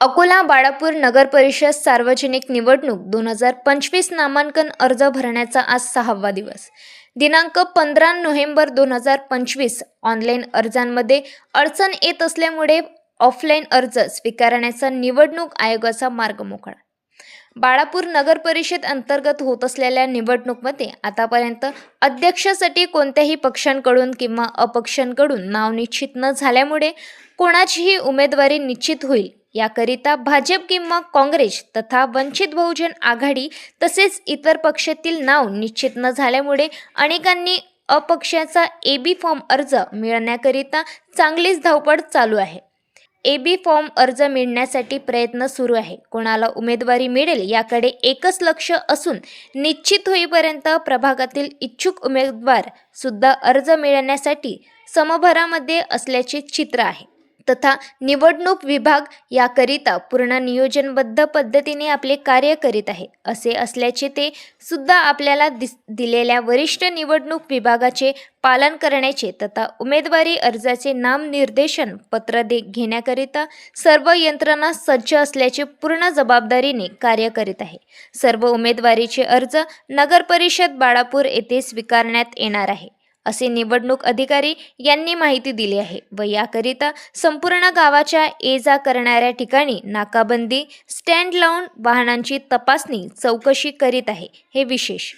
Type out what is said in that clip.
अकोला बाळापूर नगरपरिषद सार्वजनिक निवडणूक दोन हजार पंचवीस नामांकन अर्ज भरण्याचा आज सहावा दिवस. दिनांक पंधरा नोव्हेंबर दोन हजार पंचवीस ऑनलाईन अर्जांमध्ये अडचण येत असल्यामुळे ऑफलाईन अर्ज स्वीकारण्याचा निवडणूक आयोगाचा मार्ग मोकळा. बाळापूर नगर परिषद अंतर्गत होत असलेल्या निवडणूकमध्ये आतापर्यंत अध्यक्षासाठी कोणत्याही पक्षांकडून किंवा अपक्षांकडून नाव निश्चित न झाल्यामुळे कोणाचीही उमेदवारी निश्चित होईल. याकरिता भाजप किंवा काँग्रेस तथा वंचित बहुजन आघाडी तसेच इतर पक्षातील नाव निश्चित न झाल्यामुळे अनेकांनी अपक्षाचा ए बी फॉर्म अर्ज मिळवण्याकरिता चांगलीच धावपळ चालू आहे. ए बी फॉर्म अर्ज मिळण्यासाठी प्रयत्न सुरू आहे. कोणाला उमेदवारी मिळेल याकडे एकच लक्ष असून निश्चित होईपर्यंत प्रभागातील इच्छुक उमेदवार सुद्धा अर्ज मिळण्यासाठी समभरामध्ये असल्याचे चित्र आहे. तथा निवडणूक विभाग याकरिता पूर्ण नियोजनबद्ध पद्धतीने आपले कार्य करीत आहे. असे असल्याचे ते सुद्धा आपल्याला दिस दिलेल्या वरिष्ठ निवडणूक विभागाचे पालन करण्याचे तथा उमेदवारी अर्जाचे नामनिर्देशन पत्र दे घेण्याकरिता सर्व यंत्रणा सज्ज असल्याचे पूर्ण जबाबदारीने कार्य करीत आहे. सर्व उमेदवारीचे अर्ज नगरपरिषद बाळापूर येथे स्वीकारण्यात येणार आहे. असे निवडणूक अधिकारी यांनी माहिती दिली आहे व याकरिता संपूर्ण गावाच्या ये जा करणाऱ्या ठिकाणी नाकाबंदी स्टँड लावून वाहनांची तपासणी चौकशी करीत आहे. हे विशेष